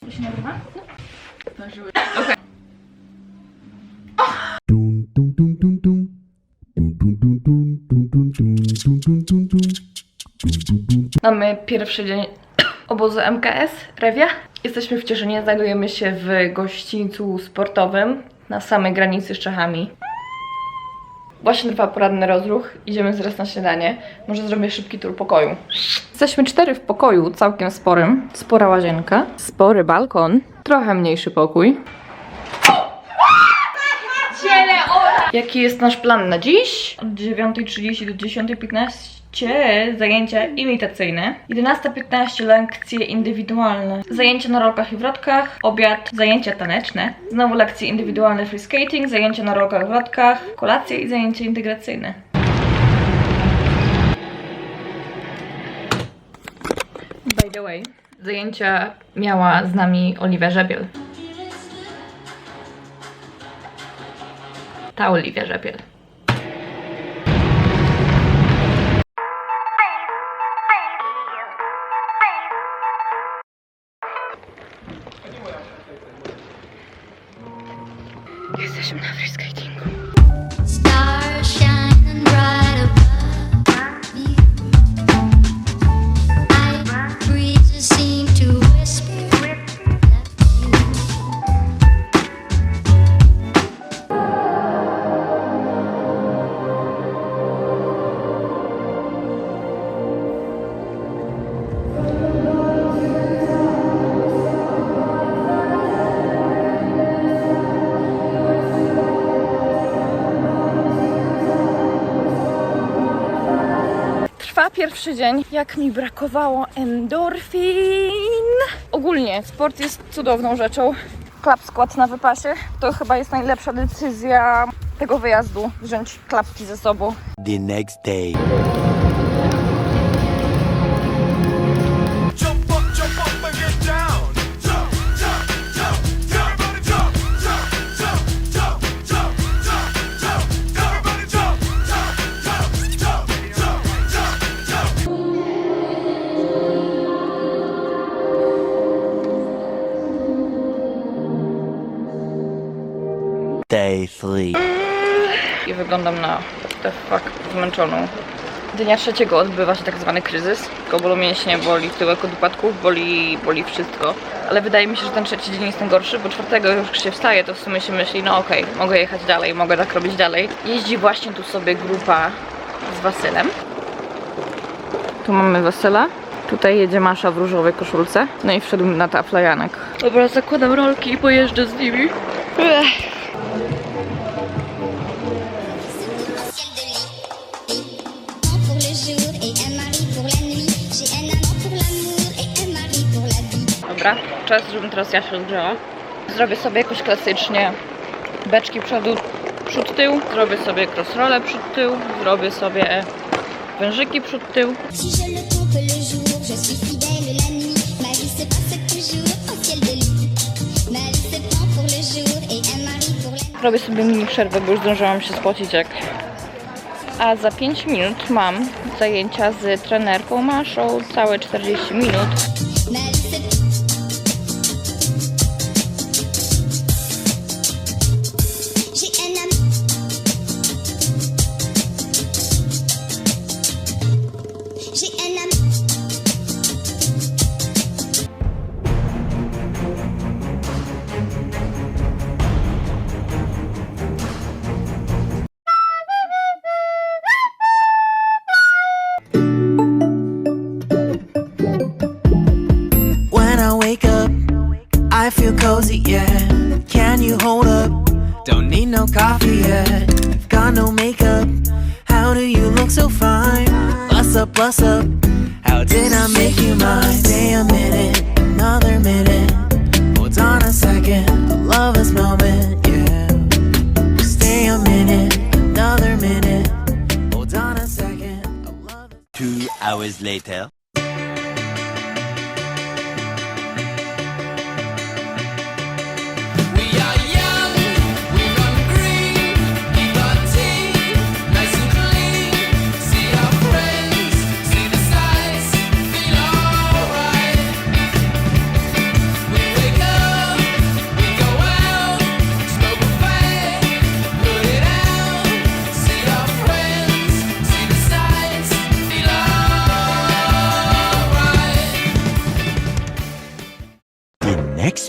To się nagrywa? Zdążyły. Okej. Mamy pierwszy dzień obozu MKS, Rewia. Jesteśmy w Cieszynie, znajdujemy się w gościńcu sportowym na samej granicy z Czechami. Właśnie trwa poranny rozruch, idziemy zaraz na śniadanie. Może zrobię szybki tur pokoju. Jesteśmy cztery w pokoju, całkiem sporym. Spora łazienka, spory balkon, trochę mniejszy pokój. Jaki jest nasz plan na dziś? Od 9.30 do 10.15 zajęcia imitacyjne. 11.15 lekcje indywidualne. Zajęcia na rolkach i wrotkach. Obiad, zajęcia taneczne. Znowu lekcje indywidualne free skating, zajęcia na rolkach i wrotkach. Kolacje i zajęcia integracyjne. By the way, zajęcia miała z nami Oliwia Żebiel. Ta Oliwia Żebiel. Pierwszy dzień, jak mi brakowało endorfin. Ogólnie sport jest cudowną rzeczą. Klap skład na wypasie to chyba jest najlepsza decyzja tego wyjazdu, wziąć klapki ze sobą. the next day. I wyglądam na the fuck zmęczoną. Dnia trzeciego odbywa się tak zwany kryzys. Tylko bolą mięśnie, boli tyłek od upadków, boli, boli wszystko. Ale wydaje mi się, że ten trzeci dzień jest najgorszy, bo czwartego już się wstaje, to w sumie się myśli, no okej, mogę jechać dalej, mogę tak robić dalej. Jeździ właśnie tu sobie grupa z Wasylem. Tu mamy Wasyla. Tutaj jedzie Masza w różowej koszulce. No i wszedł na tafla Janek. Dobra, zakładam rolki i pojeżdżę z nimi. Ech. Dobra, czas, żebym teraz ja się odgrzała. Zrobię sobie jakoś klasycznie beczki przodu, przód, tył. Zrobię sobie crossrolle przód, tył. Zrobię sobie wężyki przód, tył. Je suis fidèle la nuit. Ma vie se passe toujours au ciel Robię sobie mini przerwę, bo już zdążyłam się spocić jak... A za 5 minut mam zajęcia z trenerką Maszą, całe 40 minut. Bust up. How did I make you mine? Stay a minute, another minute. Hold on a second, I love this moment, yeah. Stay a minute, another minute. Hold on a second, I love. Two hours later.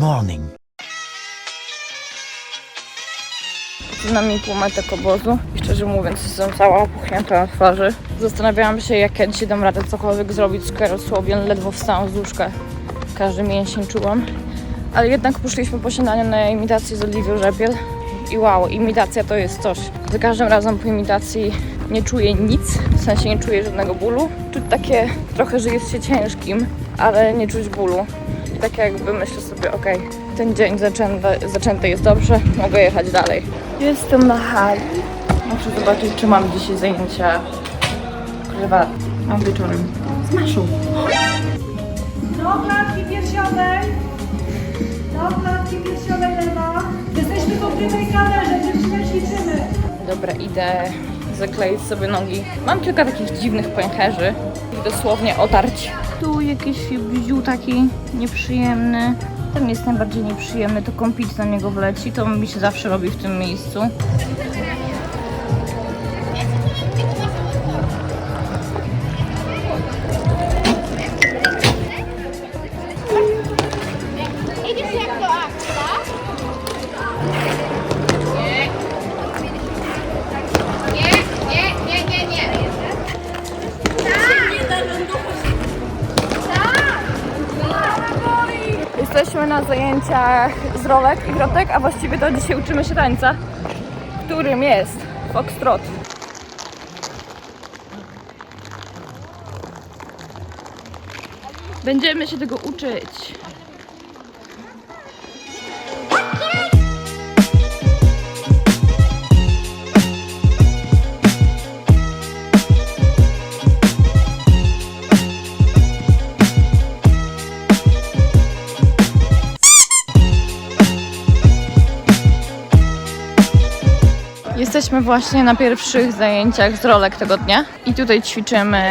Morning. Przed nami półmetek obozu i szczerze mówiąc jestem cała opuchnięta na twarzy. Zastanawiałam się jak ja dzisiaj dam radę cokolwiek zrobić, skoro słowien ledwo wstałam z łóżka. Każdy mięsień czułam. Ale jednak poszliśmy po śniadaniu na imitację z Oliwią Rzepiel i wow, imitacja to jest coś. Za każdym razem po imitacji nie czuję nic, w sensie nie czuję żadnego bólu. Czuć takie trochę, że jest się ciężkim, ale nie czuć bólu. Tak jakby myślę sobie, okej, ten dzień zaczęty, zaczęty jest dobrze, mogę jechać dalej. Jestem na hali. Muszę zobaczyć, czy mam dzisiaj zajęcia prywatne. Mam wieczorem. Z Maszą. Do klatki piersiowej. Do klatki piersiowej lewa. Jesteśmy w ukrytej kamerze, dziewczyny ćwiczymy. Dobra, idę zakleić sobie nogi. Mam kilka takich dziwnych pęcherzy. Dosłownie otarć. Tu jakiś bziu taki nieprzyjemny. Ten jest najbardziej nieprzyjemny, to kąpić na niego wleci. To mi się zawsze robi w tym miejscu. Na zajęciach z rolek i wrotek, a właściwie to dzisiaj uczymy się tańca, którym jest foxtrot. Będziemy się tego uczyć. Jesteśmy właśnie na pierwszych zajęciach z rolek tego dnia i tutaj ćwiczymy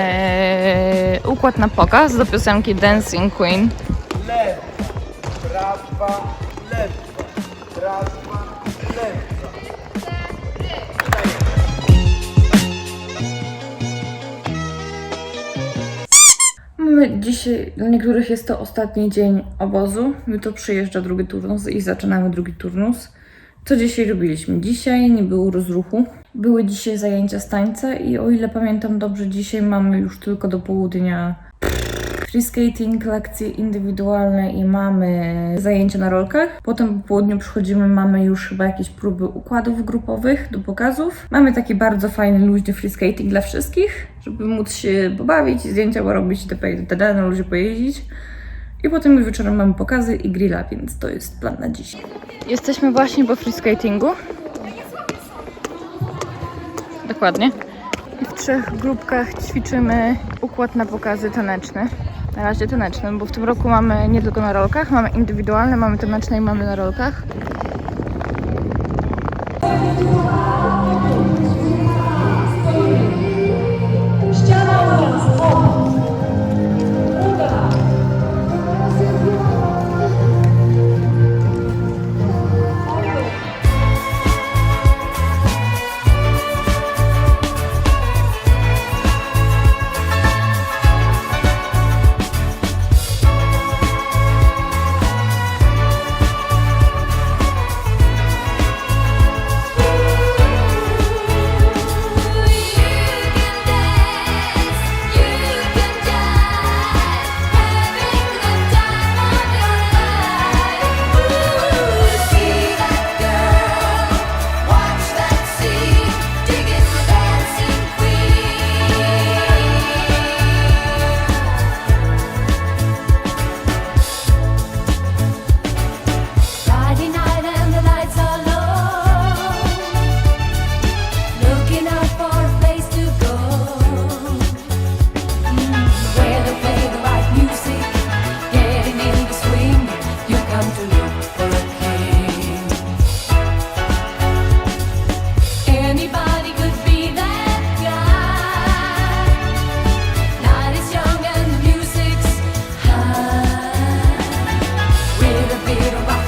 układ na pokaz do piosenki Dancing Queen. Lewo, prawa, lewa, prawa, lewa. Mamy dzisiaj, niektórych jest to ostatni dzień obozu. Jutro przyjeżdża drugi turnus i zaczynamy drugi turnus. Co dzisiaj robiliśmy? Dzisiaj nie było rozruchu. Były dzisiaj zajęcia z tańca i o ile pamiętam dobrze, dzisiaj mamy już tylko do południa free skating, lekcje indywidualne i mamy zajęcia na rolkach. Potem po południu przychodzimy, mamy już chyba jakieś próby układów grupowych do pokazów. Mamy taki bardzo fajny, luźny free skating dla wszystkich, żeby móc się pobawić, zdjęcia porobić, itp. itd. na luzie pojeździć. I potem już wieczorem mamy pokazy i grilla, więc to jest plan na dziś. Jesteśmy właśnie po free skatingu. Dokładnie. I w trzech grupkach ćwiczymy układ na pokazy taneczne. Na razie taneczne, bo w tym roku mamy nie tylko na rolkach, mamy indywidualne, mamy taneczne i mamy na rolkach. beat of